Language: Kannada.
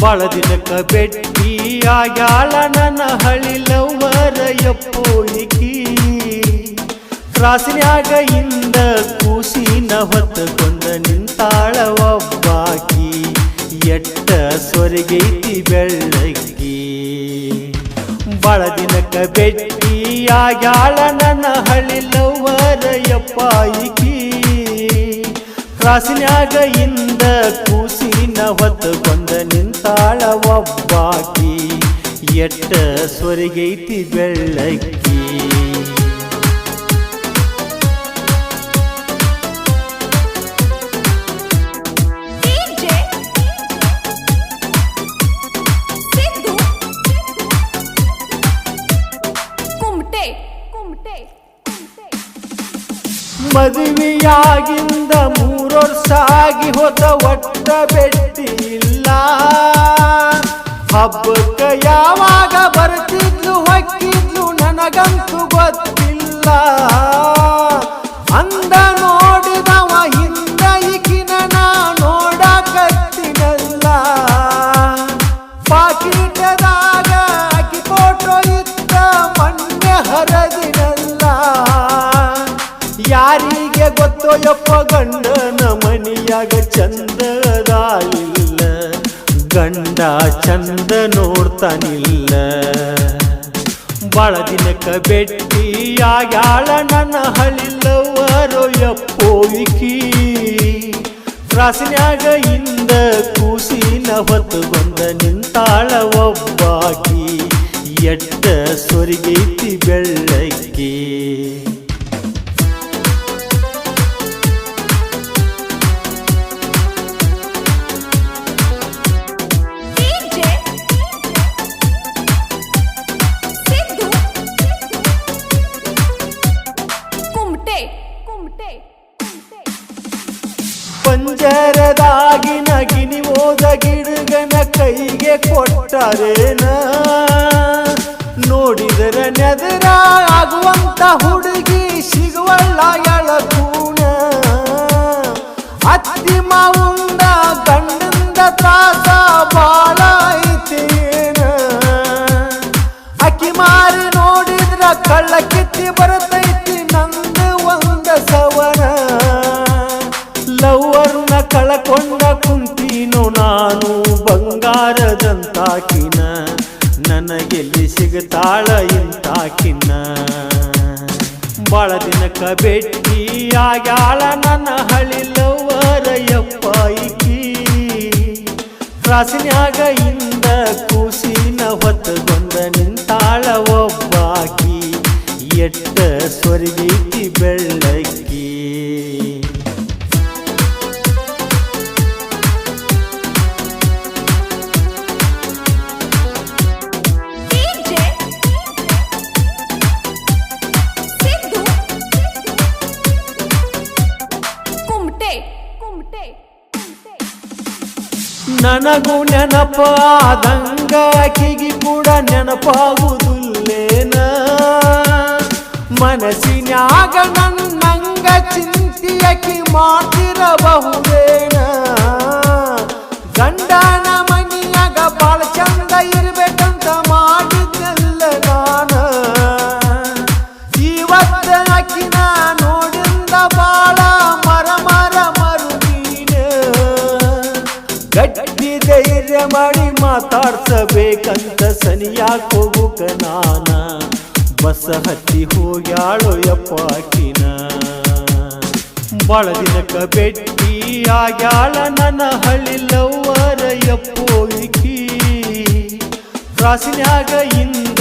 ಬಾಳ ದಿನಕ್ಕ ಬೆಟ್ಟಿ ಆಗ್ಯಾಳ ನನ್ನ ಹಳಿಲವರ ಎಪ್ಪೋಯಿಕಿ ಕ್ರಾಸಿನ್ಯಾಗ ಇಂದ ಕೂಸಿನ ಹೊತ್ತಕೊಂಡ ನಿಂತಾಳ ಒಬ್ಬಾಕಿ ಎಟ್ಟ ಸೊರಗೈತಿ ಬೆಳ್ಳಕ್ಕಿ. ಬಾಳ ದಿನಕ್ಕ ಬೆಟ್ಟಿ ಆಗ್ಯಾಳ ನನ್ನ ಹಳಿಲವರ ಎಪ್ಪಾಯಿಕಿ ಕ್ರಾಸಿನ್ಯಾಗ ಇಂದ ಕೂಸಿನ ಹೊತ್ತಕೊಂಡ ನಿಂತಾಳ ಒಬ್ಬಾಕಿ ಎಟ್ಟ ಸ್ವರಿಗೈತಿ ಬೆಳ್ಳಕ್ಕಿ. ಮದುವೆಯಾಗಿಂದ ಮೂರು ಸಾಗಿ ಹೋದ ಒಟ್ಟ ಬೆಟ್ಟಿ ಇಲ್ಲ ಹಬ್ಬಕ್ಕ ಯಾವಾಗ ಬರ್ತಿದ್ಲು, ಹೊಕ್ಕಿದ್ಲು, ನನಗಂತೂ ಗೊತ್ತಿಲ್ಲ. ಅಂದ ನೋಡಿದವ, ಹಿಂದ ಈಕಿನ ನಾ ನೋಡಕತ್ತಿನಲ್ಲ ಪಾಕಿಟದಾಗ ಆಕಿ ಫೋಟೋ ಇದ್ದ ಮಣ್ಣೆ ಹರದಿನಲ್ಲ. ಯಾರಿಗೆ ಗೊತ್ತೋ ಯಪ್ಪ ಗಂಡನ ಮನೆಯಾಗ ಚಂದದ ಇಲ್ಲ ಗಂಡ ಚಂದ ನೋಡ್ತಾನಿಲ್ಲ ಬಾಳ ದಿನಕ್ಕ ಬೆಟ್ಟಿ ಆಗ್ಯಾಳ ನನ್ನ ಹಳಿಲ್ಲವರೋ ಯಪ್ಪೋಯಿಕಿ ಕ್ರಾಸಿನ್ಯಾಗ ಇಂದ ಕೂಸಿನ ಹೊತ್ತುಗೊಂದ ನಿಂತಾಳ ಒಬ್ಬಾಕಿ ಎಟ್ಟ ಸೊರಿಗೈತಿ ಬೆಳ್ಳಕ್ಕಿ ಪಂಜರದಾಗಿನ ಗಿನಿ ಓದ ಗಿಡಗನ ಕೈಗೆ ಕೊಟ್ಟರೇನ? ನೋಡಿದರೆ ನೆದರ ಆಗುವಂತ ಹುಡುಗಿ ಸಿಗುವಲ್ಲ ಎಳಕೂಣ. ಅತ್ತಿ ಮಾವುಂದ ಗಂಡಂದ ತಾತ ಬಾಳ ನನಗೆಲ್ಲಿ ಸಿಗುತ್ತಾಳ ಇಂತಾಕಿನ್ನ. ಬಾಳ ದಿನಕ್ಕ ಬೆಟ್ಟಿ ಆಗ್ಯಾಳ ನನ್ನ ಹಳಿ ಲವ್ವರ ಯಪ್ಪಾಯಿಕಿ ಕ್ರಾಸಿನ್ಯಾಗ ಇಂದ ಕೂಸಿನ ಹೊತ್ತಗೊಂಡ ನಿಂತಾಳ ಒಬ್ಬಾಕಿ. ಎಟ್ಟ ಸ್ವರ್ಗೀತಿ ಬೆಳ್ಳಕ್ಕಿ. ನನಗೂ ನೆನಪಾದಂಗ ಕಿಗಿ ಕೂಡ ನೆನಪಾಗುವುದಿಲ್ಲೇನ ಮನಸ್ಸಿನಾಗ ನನ್ನಂಗ ಚಿಂತಿಯಕಿ ಮಾಡ್ತಿರಬಹುದೇನ? ಗಂಡನ ಮನಿಯಾಗ ಬಾಳ ಚಂದ ಇರ್ಬೇಕಂತ ಮಾಡಿದ್ದೆಲ್ಲ ನಾನ. ಇವತ್ತ ಅಕ್ಕಿನ ನೋಡಿಂದ ಬಾಳ ಮಾತಾಡ್ಸಬೇಕಂತ ಸನಿಯಾಕ್ ಹೋಗುಕ ನಾನ. ಬಸ ಹತ್ತಿ ಹೋಗ್ಯಾಳೋ ಯಪ್ಪಾಕಿನ ಬಾಳ ದಿನಕ್ಕ ಬೆಟ್ಟಿ ಆಗ್ಯಾಳ ನನ್ನ ಹಳ್ಳಿಲ್ಲವರ ಯಪ್ಪೋಗಿ ರಾಸಿನಾಗ ಇಂದ